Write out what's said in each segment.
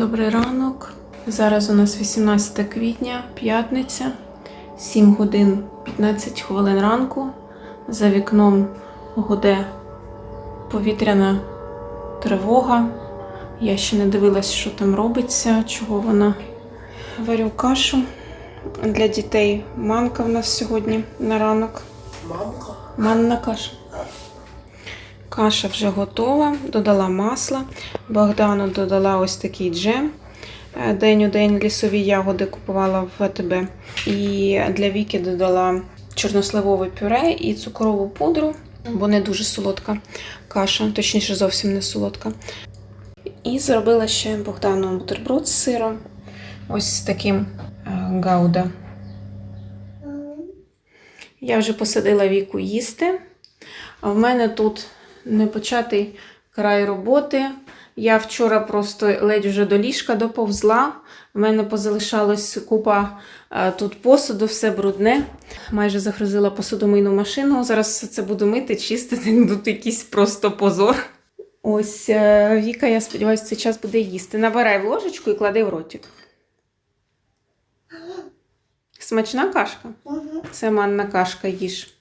Добрий ранок. Зараз у нас 18 квітня, п'ятниця, 7 годин 15 хвилин ранку. За вікном гуде повітряна тривога. Я ще не дивилась, що там робиться, чого вона. Варю кашу для дітей. Манка в нас сьогодні на ранок. Мамка. Манна каша. Каша вже готова, додала масла. Богдану додала ось такий джем. Е, День у день лісові ягоди купувала в ВТБ. І для Віки додала чорносливове пюре і цукрову пудру, бо не дуже солодка каша, точніше, зовсім не солодка. І зробила ще Богдану бутерброд з сиром. Ось з таким е, гауда. Я вже посадила віку їсти. А в мене тут непочатий край роботи. Я вчора просто ледь вже до ліжка доповзла. У мене позалишалась купа е, тут посуду, все брудне. Майже загрузила посудомийну машину. Зараз це буду мити, чистити. Тут якийсь просто позор. Ось е, Віка, я сподіваюся, цей час буде їсти. Набирай в ложечку і клади в ротик. Смачна кашка? Це манна кашка їж.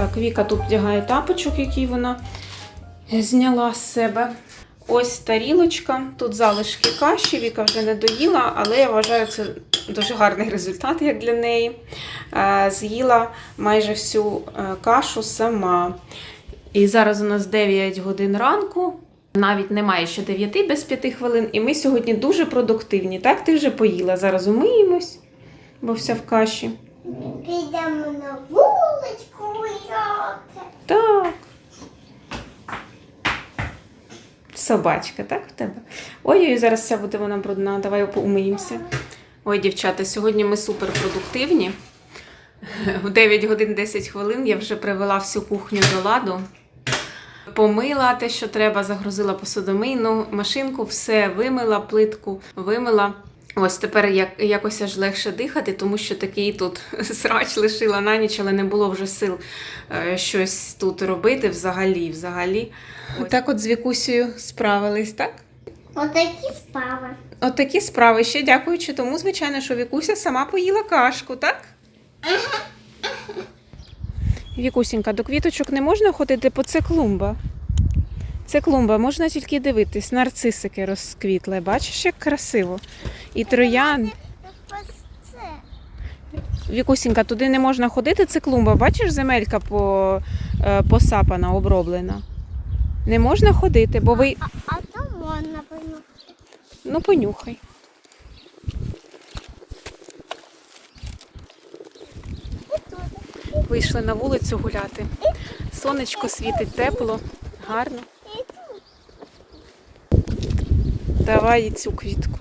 Так, Віка тут вдягає тапочок, який вона зняла з себе. Ось тарілочка, тут залишки каші, Віка вже не доїла, але я вважаю, це дуже гарний результат, як для неї. З'їла майже всю е, кашу сама. І зараз у нас 9 годин ранку, навіть немає ще 9 без 5 хвилин. І ми сьогодні дуже продуктивні. Так, ти вже поїла. Зараз умиємось, бо вся в каші. Підемо на гуляти. Так. Собачка, так в тебе? Ой-ой, зараз вся буде вона брудна. Давай поумиємося. Ой, дівчата, сьогодні ми суперпродуктивні. В 9 годин 10 хвилин я вже привела всю кухню до ладу. Помила те, що треба, загрузила посудомийну машинку, все вимила, плитку вимила. Ось тепер як, якось аж легше дихати, тому що такий тут срач лишила на ніч, але не було вже сил е, щось тут робити взагалі. взагалі. Так от з Вікусею справились, так? Отакі справи. От такі справи ще дякуючи тому, звичайно, що Вікуся сама поїла кашку, так? Вікусінька, до квіточок не можна ходити, бо це клумба. Це клумба, можна тільки дивитись. Нарцисики розквітли. Бачиш, як красиво. І троян. Вікусінька, туди не можна ходити, це клумба. Бачиш, земелька по, е, посапана, оброблена. Не можна ходити, бо ви. А, а то можна певно. Ну, понюхай. Вийшли на вулицю гуляти. Сонечко світить тепло, гарно. Давай і цю квітку.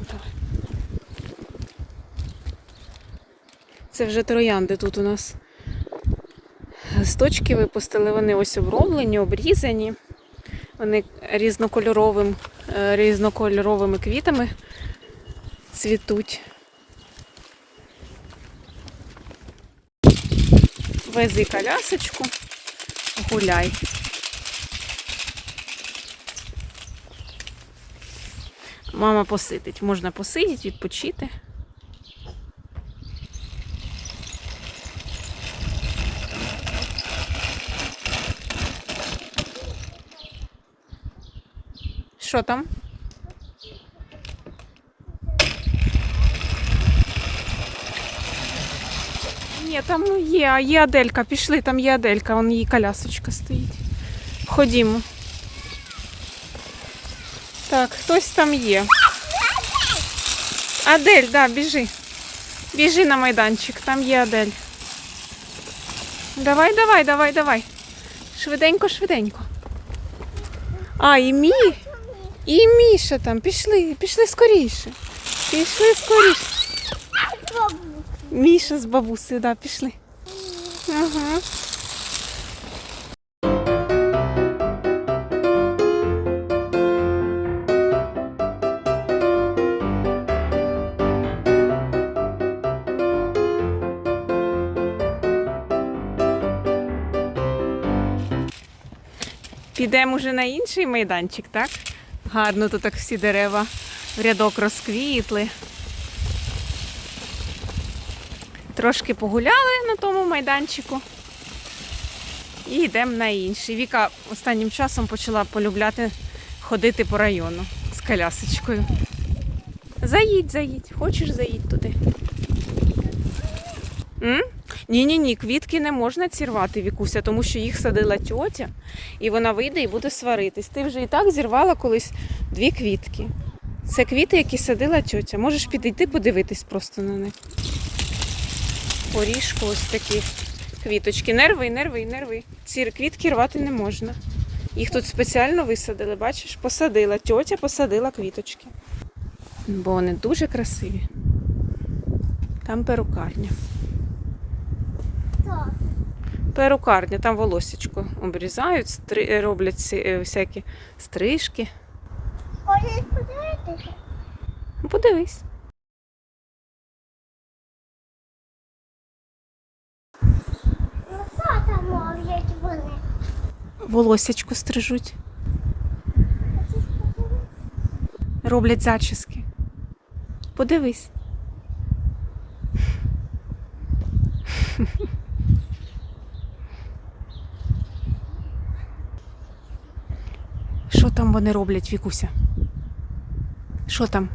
Це вже троянди тут у нас. Листочки випустили, вони ось оброблені, обрізані. Вони різнокольоровим, е, різнокольоровими квітами цвітуть. Вези колясочку. Гуляй. Мама посидить. Можна посидіти, відпочити. Що там? Ні, там ну, є, є Аделька. Пішли, там є Аделька, вон її колясочка стоїть. Ходімо. Так, хтось там є. Адель, да, біжи. Біжи на майданчик, там є Адель. Давай, давай, давай, давай. Швиденько, швиденько. А, і Мі. І Міша там. Пішли, пішли скоріше. Пішли скоріше. Міша з бабусею, да, пішли. Ага. Підемо вже на інший майданчик, так? Гарно тут так всі дерева в рядок розквітли. Трошки погуляли на тому майданчику. І йдемо на інший. Віка останнім часом почала полюбляти ходити по району з колясочкою. Заїдь, заїдь. Хочеш заїдь туди? М? Ні-ні-ні, квітки не можна зірвати, Вікуся, тому що їх садила тьотя, і вона вийде і буде сваритись. Ти вже і так зірвала колись дві квітки. Це квіти, які садила тьотя. Можеш підійти подивитись просто на них. Поріжку ось такі квіточки. Не рви, не рви, не рви. Ці квітки рвати не можна. Їх тут спеціально висадили, бачиш? Посадила. Тьотя посадила квіточки. Бо вони дуже красиві. Там перукарня. Перукарня, там волосечко обрізають, стри... роблять ці, е, всякі стрижки. Хочеш подивитися? Подивись. Вони? Волосечко стрижуть. Роблять зачіски. Подивись. Що там вони роблять, Вікуся? Що там?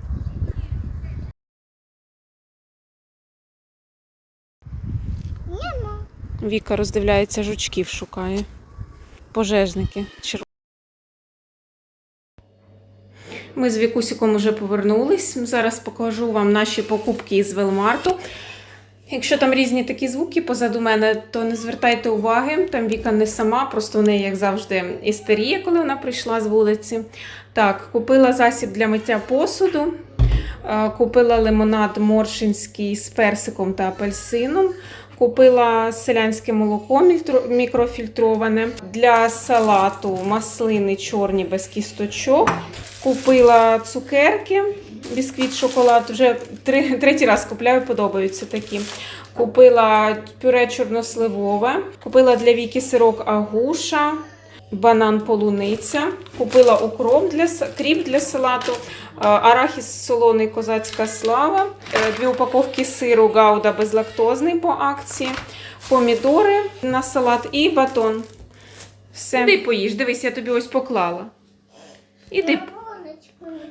Нема. Віка роздивляється жучків, шукає. Пожежники. Ми з Вікусіком вже повернулись. Зараз покажу вам наші покупки із Велмарту. Якщо там різні такі звуки позаду мене, то не звертайте уваги. Там Віка не сама, просто в неї, як завжди, істерія, коли вона прийшла з вулиці. Так, купила засіб для миття посуду. Е, Купила лимонад моршинський з персиком та апельсином. Купила селянське молоко мікрофільтроване для салату маслини чорні без кісточок. Купила цукерки, бісквіт, шоколад. Вже три, третій раз купляю, подобаються такі. Купила пюре чорносливове, купила для Віки сирок агуша, банан полуниця, купила укроп для кріп для салату, арахіс солоний козацька слава, е, дві упаковки сиру гауда безлактозний по акції, помідори на салат і батон. Все. Іди поїж, дивись, я тобі ось поклала. Іди.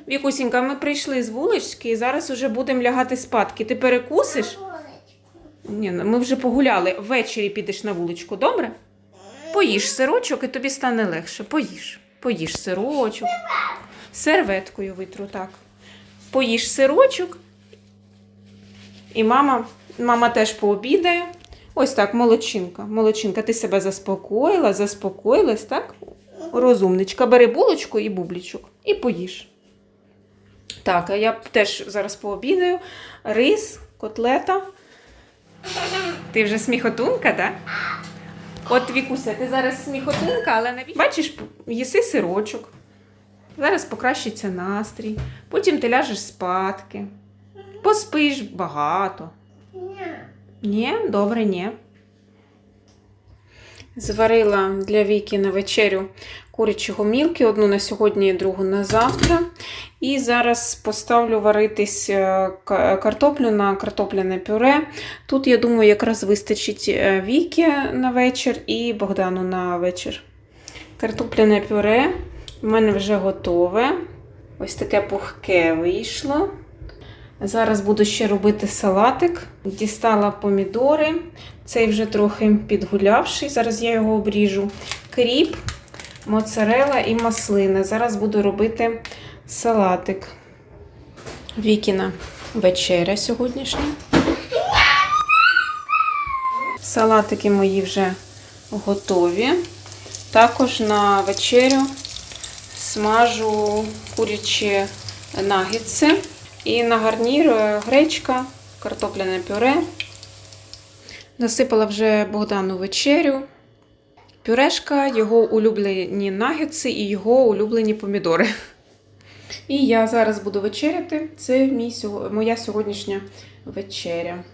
Вікусінька, ми прийшли з вулички і зараз вже будемо лягати спадки. Ти перекусиш? Ні, ну, ми вже погуляли. Ввечері підеш на вуличку, добре? Поїж сирочок і тобі стане легше. Поїж. Поїж сирочок. Серветкою витру, так. Поїж сирочок. І мама, мама теж пообідає. Ось так, молодчинка. Молодчинка, ти себе заспокоїла, заспокоїлась, так? Розумничка, бери булочку і бублічок і поїж. Так, а я теж зараз пообідаю. Рис, котлета. Ти вже сміхотунка, так? От Вікуся, ти зараз сміхотунка, але навіть бачиш, їси сирочок. Зараз покращиться настрій. Потім ти ляжеш спадки. Поспиш багато. Ні, добре, ні. Зварила для Віки на вечерю курячого мілки, одну на сьогодні, другу на завтра. І зараз поставлю варитись е, картоплю на картопляне пюре. Тут, я думаю, якраз вистачить е, Віки на вечір і Богдану на вечір. Картопляне пюре в мене вже готове. Ось таке пухке вийшло. Зараз буду ще робити салатик. Дістала помідори. Цей вже трохи підгулявший. Зараз я його обріжу. Кріп, моцарела і маслина. Зараз буду робити салатик. Вікіна вечеря сьогоднішня. Салатики мої вже готові. Також на вечерю смажу курячі нагідси. І на гарнір е, гречка, картопляне пюре. Насипала вже Богдану вечерю. Пюрешка, його улюблені нагетси і його улюблені помідори. І я зараз буду вечеряти. Це мій, моя сьогоднішня вечеря.